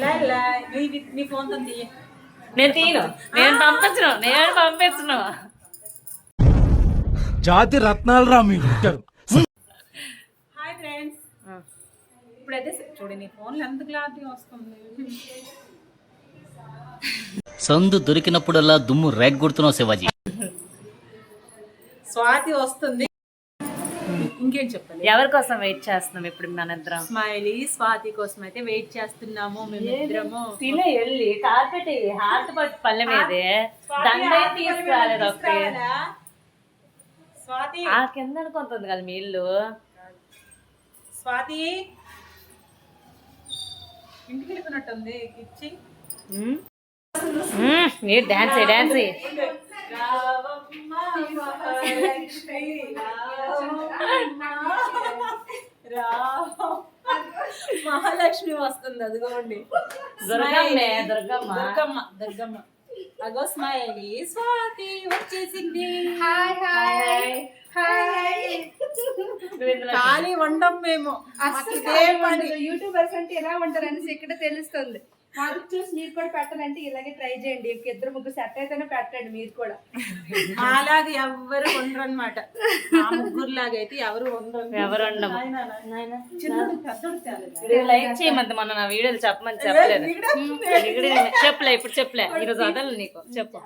లే, లే, నీ- నీ ఫోన్తో తీయ. నేను తీను నేను పంపించను. నేను పంపించను. జాతి రత్నాలు రా మీరు పుట్టారు హాయ్ ఫ్రెండ్స్ ఇప్పుడైతే చూడు నీ ఫోన్ ఎంత క్లారిటీ వస్తుంది. సందు దొరికినప్పుడల్లా దుమ్ము రేగ్గొడుతున్నావు శివాజీ. స్వాతి వస్తుంది. ఇంకేం చెప్పాలి ఎవరి కోసం వెయిట్ చేస్తున్నాం ఇప్పుడు మన ఇద్దరం? స్మైలీ స్వాతి కోసం అయితే వెయిట్ చేస్తున్నాము మేమిద్దరము తినే వెళ్ళి కార్పెట్ హార్ట్ పట్టు పల్లె మీదే. దండ తీసుకురాలేదు ఒకటి? స్వాతి. ఆ కింద అనుకుంటుంది కదా మీ ఇల్లు స్వాతి. ఇంటికి వెళ్ళిపోయినట్టుంది. ఉమ్, మీరు డాన్స్ డాన్స్ రావమ్మ మహాలక్ష్మి, మహాలక్ష్మి వస్తుంది అదిగోండి. దుర్గమ్మే దుర్గమ్మ. దుర్గమ్మ దుర్గమ్మ. అగో స్మైలీ స్వాతి వచ్చేసింది. Hi hi. హాయ్ ఖాళీ వండం మేము. పని. యూట్యూబర్స్ అంటే ఎలా ఉంటారు అనేసి ఇక్కడ తెలుస్తుంది. మాకు చూసి మీరు కూడా పెట్టాలంటే ఇలాగే ట్రై చేయండి. ఇద్దరు ముగ్గురు సెట్ అయితేనే పెట్టండి మీరు కూడా. మాలాగా ఎవ్వరు ఉండరు అనమాట మా ముగ్గురు లాగా అయితే ఎవరు ఉండరు. ఎవరు ఉండము. లైక్ చేయమంది మొన్న నా వీడియోలు చెప్పమని చెప్పలేదు. చెప్పలే ఇప్పుడు చెప్పలే. ఈరోజు వదలు నీకు. చెప్పు.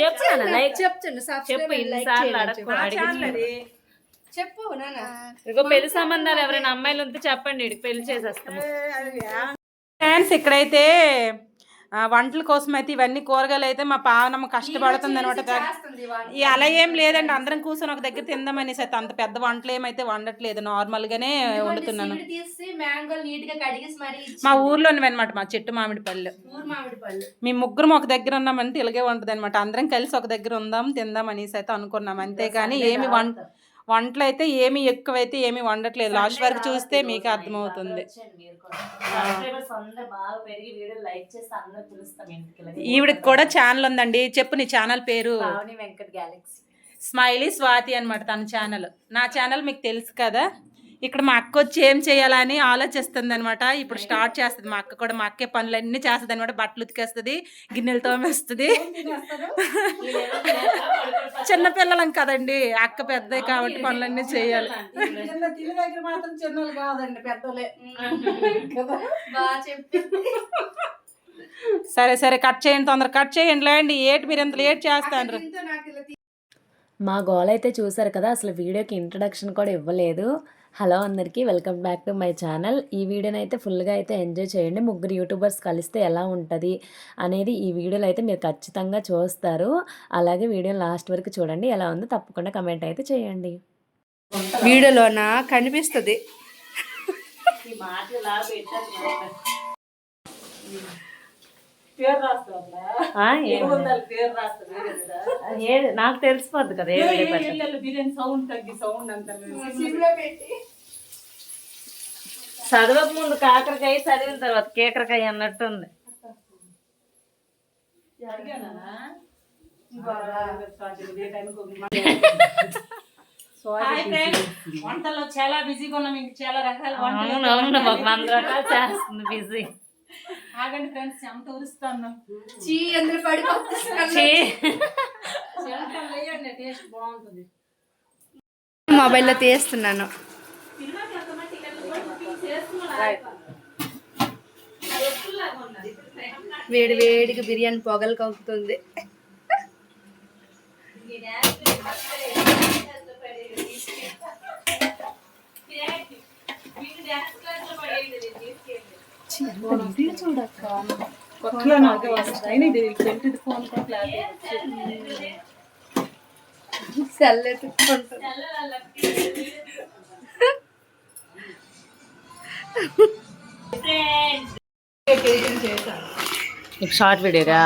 చెప్పు. లైక్ చెప్తాను చెప్పు సబ్స్క్రైబ్ లైక్ ఇన్నిసార్లు చేయండి అడగకు మా అడిగి ఛానల్ అది. చెప్పు నాన్న. ఇదిగో పెళ్ళి సంబంధాలు ఎవరైనా అమ్మాయిలు ఉంటే చెప్పండి పెళ్ళి చేసేస్తాము. ఫ్రెండ్స్ ఇక్కడైతే వంటల కోసం అయితే ఇవన్నీ కూరగాయలు అయితే మా పావనమ్మ కష్టపడుతుంది అనమాట. అలా ఏం లేదండి. అందరం కూర్చొని ఒక దగ్గర తిందామనేసి అయితే అంత పెద్ద వంటలు ఏమైతే వండట్లేదు. నార్మల్ గానే వండుతున్నాను. మా ఊర్లోనివి అనమాట మా చెట్టు మామిడి పళ్ళు. ఊరు మామిడి పళ్ళు. మీ ముగ్గురం ఒక దగ్గర ఉన్నామంటే ఇలాగే ఉంటుంది అనమాట అందరం కలిసి ఒక దగ్గర ఉందాం తిందాం అనేసి అయితే అనుకున్నాం. అంతేగాని ఏమి వంట వంటలు అయితే ఏమి ఎక్కువైతే ఏమి వండట్లేదు. లాస్ట్ వరకు చూస్తే మీకు అర్థమవుతుంది. ఈవిడకి కూడా ఛానల్ ఉందండి. చెప్పు నీ ఛానల్ పేరు? పావని వెంకట్ గ్యాలక్సీ. స్మైలీ స్వాతి అనమాట తన ఛానల్. నా ఛానల్ మీకు తెలుసు కదా? ఇక్కడ మా అక్క వచ్చి ఏం చేయాలని ఆలోచిస్తుంది అనమాట ఇప్పుడు స్టార్ట్ చేస్తుంది మా అక్క కూడా మా అక్కే పనులన్నీ చేస్తుంది అనమాట బట్టలు ఉతికేస్తుంది గిన్నెలు తోమేస్తుంది. చిన్న పిల్లలం కదండి అక్క పెద్ద కాబట్టి పనులన్నీ చేయాలి. సరే సరే కట్ చేయండి తొందర కట్ చేయండి లేండి ఏటి మీరు ఎంత లేట్ చేస్తాను మా గోల్ అయితే చూసారు కదా అసలు వీడియోకి ఇంట్రడక్షన్ కూడా ఇవ్వలేదు. హలో అందరికీ welcome back to my channel. ఈ వీడియోని అయితే ఫుల్గా అయితే ఎంజాయ్ చేయండి. ముగ్గురు యూట్యూబర్స్ కలిస్తే ఎలా ఉంటుంది అనేది ఈ వీడియోలో అయితే మీరు ఖచ్చితంగా చూస్తారు. అలాగే వీడియో లాస్ట్ వరకు చూడండి. ఎలా ఉందో తప్పకుండా కమెంట్ అయితే చేయండి. వీడియోలోన? కనిపిస్తుంది? ఏది నాకు తెలిసిపోద్ది కదా. బిర్యానీ సౌండ్ తగ్గి సౌండ్ అంతా చదవక ముందు కాకరకాయ చదివిన తర్వాత కేకరకాయ అన్నట్టుంది వంటల్లో చాలా బిజీగా ఉన్నాం ఇంక చాలా రకాల వంటలు అవును అవును వంద రకాలు చేస్తుంది బిజీ ఆగండి ఫ్రెండ్స్ ఎంత ఉరుస్తాను చీ అందరు పడిపోతుంది టేస్ట్ బాగుంటుంది. మొబైల్లో తీస్తున్నాను. వేడి వేడిగా బిర్యానీ పొగలు కలుపుతుంది కొత్తలో నాకే వస్తాయి ఇది చెట్టు ఫోన్ కూడా క్లాస్ సెల్ ఎత్తుకుంటుంది. షార్ట్ వీడియోగా?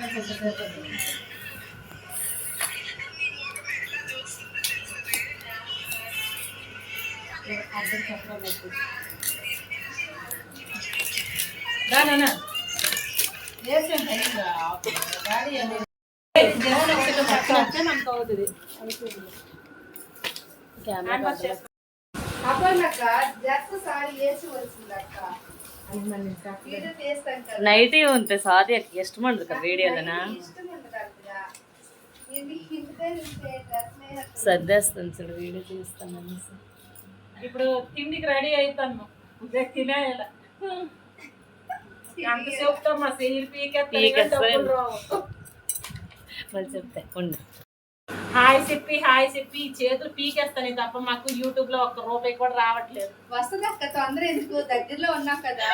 మనకు వీడియోలోనా ఇష్టం ఉండదు అక్కడ ఇది ఇంతే ఉంటే డ్రెస్ సర్దేస్తాను చూడు వీడియో తీస్తాను అనేసి. ఇప్పుడు తిండికి రెడీ అవుతాను తినేయాల. మా ఉండు. హాయ్ చెప్పి హాయ్ చెప్పి చేతులు పీకేస్తాను తప్ప మాకు యూట్యూబ్లో ఒక్క రూపాయి కూడా రావట్లేదు. వస్తుంది అక్క తొందర ఎందుకు? దగ్గరలో ఉన్నావు కదా.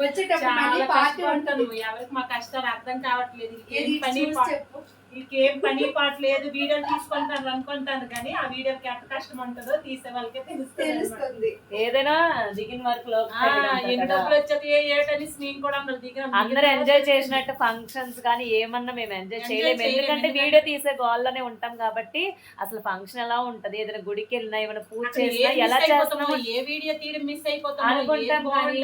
వచ్చేటప్పుడు ఎవరికి మా కష్టాలు అర్థం కావట్లేదు. చెప్పు. ఇంకేం పని పాట లేదు. వీడియో తీసుకుంటాను అనుకుంటాను కానీ ఆ వీడియోకి ఎంత కష్టం ఉంటుందో తీసే వాళ్ళకే తెలుస్తుంది ఏదైనా దిగిన వరకు ఆ, ఎన్ని డబ్బులు వచ్చాక ఏ ఏటని నేను కూడా అందరు దిగిన. అందరూ ఎంజాయ్ చేసినట్టు ఫంక్షన్స్ కానీ ఏమన్నా మేము ఎంజాయ్ చేయలేము. ఎందుకంటే వీడియో తీసే గోల్లోనే ఉంటాం కాబట్టి అసలు ఫంక్షన్ ఎలా ఉంటది? ఏదైనా గుడికి వెళ్ళినా ఏమైనా పూజ చేసినా ఎలా చేస్తున్నామో ఏ వీడియో తీయడం మిస్ అయిపోతామో అనుకుంటాం కానీ.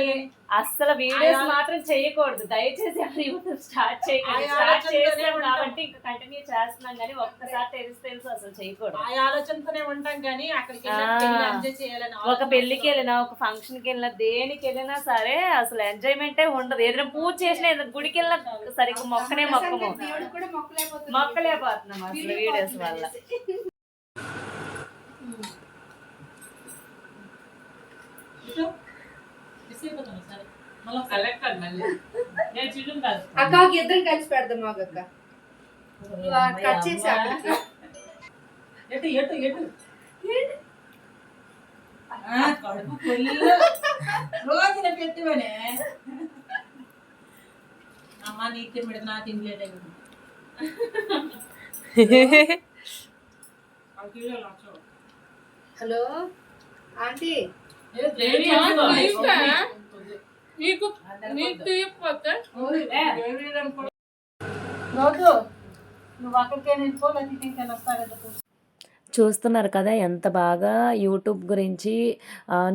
అస్సలు వీడియోస్ మాత్రం చేయకూడదు. దయచేసి అసలు యూట్యూబ్ స్టార్ట్ చేయకండి. స్టార్ట్ చేసాం. కాబట్టి ఇంకా కంటిన్యూ చేస్తున్నాం కానీ ఒక్కసారి తెలిసి తెలుసు అసలు చేయకూడదు ఆ ఆలోచనతోనే ఉంటాం కానీ అక్కడికి ఆ. ఎంజాయ్ చేయాలని ఒక ఆలోచన పెళ్ళికి వెళ్ళినా ఒక ఫంక్షన్కి వెళ్ళినా దేనికి వెళ్ళినా సరే అసలు ఎంజాయ్మెంటే ఉండదు ఏదైనా పూజ చేసినా ఏదైనా గుడికి వెళ్ళినా సరిగ్గా మొక్కనే మొక్కము దేవుడు కూడా మొక్కలేకపోతుంది మొక్కలేకపోతున్నాం అసలు వీడియోస్ వల్ల ఇటు. మిస్ అయిపోతాం సరే. మళ్ళీ ఒకసారి. నేను చూడడం కాదు. అక్క ఒక ఇద్దరం కలిసి పెడదాం మాకక్క కట్ చేసి ఎటు ఎటు ఎటు? ఆ, కడుపు రోజున పెట్టివనే. అమ్మ నీకు తినబడి నా తినలేదే హలో? ఆంటీ? రోజు నువ్వు అక్కడికే లేకపోతే ఇంకా చూస్తున్నారు కదా ఎంత బాగా యూట్యూబ్ గురించి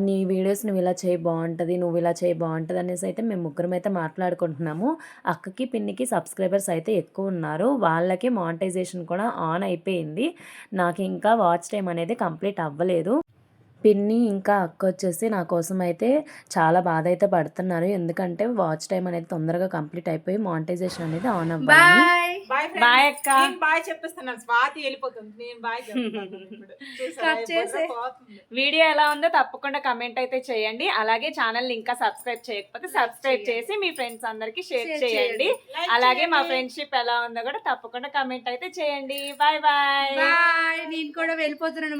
నీ వీడియోస్ నువ్వు ఇలా చేయి బాగుంటుంది నువ్వు ఇలా చేయి బాగుంటుంది అనేసి అయితే మేము ముగ్గురం అయితే మాట్లాడుకుంటున్నాము. అక్కకి పిన్నికి సబ్స్క్రైబర్స్ అయితే ఎక్కువ ఉన్నారు. వాళ్ళకి మానిటైజేషన్ కూడా ఆన్ అయిపోయింది. నాకు ఇంకా వాచ్ టైం అనేది కంప్లీట్ అవ్వలేదు. పిన్ని ఇంకా అక్క వచ్చేసి నా కోసం అయితే చాలా బాధ అయితే పడుతున్నారు. ఎందుకంటే వాచ్ టైం అనేది తొందరగా కంప్లీట్ అయిపోయి మానిటైజేషన్ అనేది ఆన్ అవ్వాలి. బాయ్ బాయ్ బాయ్ అక్క. బాయ్ చెప్పేస్తున్నాను. స్వాతి వెళ్ళిపోతుంది. నేను బాయ్ చెప్తాను ఇప్పుడు. చూసారా? కట్ చేసే. బుర్ర పోతుంది. వీడియో ఎలా ఉందో తప్పకుండా కమెంట్ అయితే చేయండి. అలాగే ఛానల్ ఇంకా సబ్స్క్రైబ్ చేయకపోతే సబ్స్క్రైబ్ చేసి మీ ఫ్రెండ్స్ అందరికి షేర్ చేయండి. అలాగే మా. ఫ్రెండ్షిప్ ఎలా ఉందో కూడా తప్పకుండా కమెంట్ అయితే చేయండి. బాయ్ బాయ్ బాయ్ నేను కూడా వెళ్ళిపోతున్నాను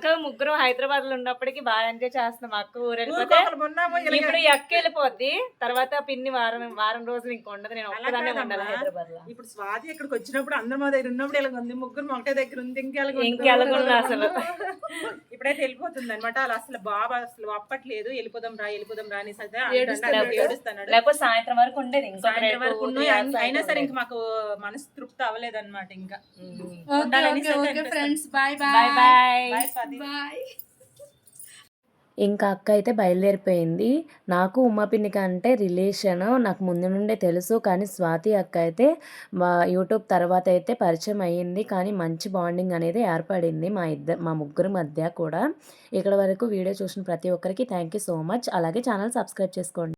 చక్కగా ముగ్గురు హైదరాబాద్లో ఉన్నప్పటికీ బాగా ఎంజాయ్ చేస్తున్నాం. అక్క ఊరు ఊరికి వెళ్ళిపోతే ఒకరు ఉన్నాము, ఇలాగే. ఇప్పుడు ఈ అక్క వెళ్ళిపోద్ది. తర్వాత పిన్ని వారం వారం రోజులు ఇంక ఉండదు. నేను కాదమ్మా. ఉండాలి హైదరాబాద్లో ఇప్పుడు స్వాతి ఇక్కడికి వచ్చినప్పుడు అందరు మా దగ్గర ఉన్నప్పుడు ఇలా ఉంది. ముగ్గురు ఒకటే దగ్గర ఉంది. ఇంకెలాగ ఇంకెలాగుంది అసలు. ఇప్పుడైతే వెళ్ళిపోతుంది అనమాట అలా అసలు బాబా అసలు అప్పట్లేదు వెళ్ళిపోదాం రా వెళ్ళిపోదాం రా అనేసి అయితే ఏడుస్తున్నాడు. అంటాడు, ఏడుస్తున్నాడు. లేకపోతే సాయంత్రం వరకు ఉండేది సాయంత్రం వరకు అయినా సరే. ఇంక మాకు మనసు తృప్తి అవ్వలేదు అనమాట ఇంకా. Friends bye bye bye bye bye. ఇంకా అక్క అయితే బయలుదేరిపోయింది. నాకు ఉమా పిన్ని కంటే రిలేషన్ నాకు ముందు నుండే తెలుసు కానీ స్వాతి అక్క అయితే మా యూట్యూబ్ తర్వాత అయితే పరిచయం అయ్యింది. కానీ మంచి బాండింగ్ అనేది ఏర్పడింది మా ఇద్దరు మా ముగ్గురు మధ్య కూడా. ఇక్కడ వరకు వీడియో చూసిన ప్రతి ఒక్కరికి థ్యాంక్ యూ సో మచ్. అలాగే ఛానల్ సబ్స్క్రైబ్ చేసుకోండి.